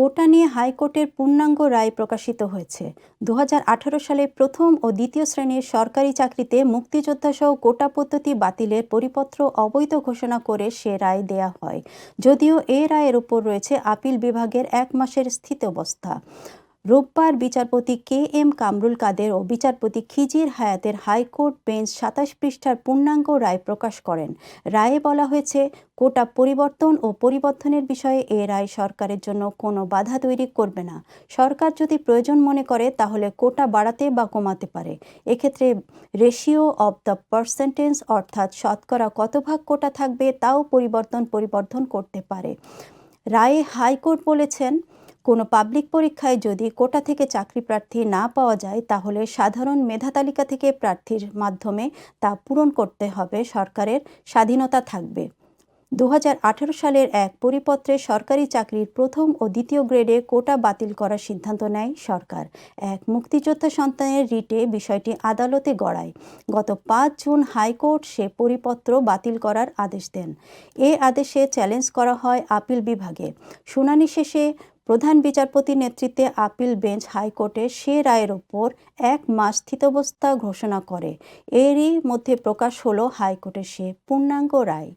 কোটা নিয়ে হাইকোর্টের পূর্ণাঙ্গ রায় প্রকাশিত হয়েছে। দু হাজার আঠারো সালে প্রথম ও দ্বিতীয় শ্রেণির সরকারি চাকরিতে মুক্তিযোদ্ধাসহ কোটা পদ্ধতি বাতিলের পরিপত্র অবৈধ ঘোষণা করে সে রায় দেয়া হয়। যদিও এ রায়ের উপর রয়েছে আপিল বিভাগের এক মাসের স্থিতাবস্থা। রোববার বিচারপতি কে এম কামরুল কাদের ও বিচারপতি খিজির হায়াতের হাইকোর্ট বেঞ্চ সাতাশ পৃষ্ঠার পূর্ণাঙ্গ রায় প্রকাশ করেন। রায়ে বলা হয়েছে, কোটা পরিবর্তন ও পরিবর্তনের বিষয়ে এ রায় সরকারের জন্য কোনো বাধা তৈরি করবে না। সরকার যদি প্রয়োজন মনে করে, তাহলে কোটা বাড়াতে বা কমাতে পারে। এক্ষেত্রে রেশিও অব দ্য পার্সেন্টেজ অর্থাৎ শতকরা কত ভাগ কোটা থাকবে, তাও পরিবর্তন পরিবর্তন করতে পারে। রায়ে হাইকোর্ট বলেছেন কোনো পাবলিক পরীক্ষায় যদি কোটা থেকে চাকরি প্রার্থী না পাওয়া যায়, তাহলে সাধারণ মেধা তালিকা থেকে প্রার্থীর মাধ্যমে তা পূরণ করতে হবে, সরকারের স্বাধীনতা থাকবে। দুহাজার আঠারো সালের এক পরিপত্রে সরকারি চাকরির প্রথম ও দ্বিতীয় গ্রেডে কোটা বাতিল করার সিদ্ধান্ত নেয় সরকার। এক মুক্তিযোদ্ধা সন্তানের রিটে বিষয়টি আদালতে গড়ায়। গত পাঁচ জুন হাইকোর্ট সে পরিপত্র বাতিল করার আদেশ দেন। এ আদেশে চ্যালেঞ্জ করা হয় আপিল বিভাগে। শুনানি শেষে প্রধান বিচারপতির নেতৃত্বে আপিল বেঞ্চ হাইকোর্টে সে রায়ের ওপর এক মাস স্থিতাবস্থা ঘোষণা করে। এরই মধ্যে প্রকাশ হলো হাইকোর্টের সে পূর্ণাঙ্গ রায়।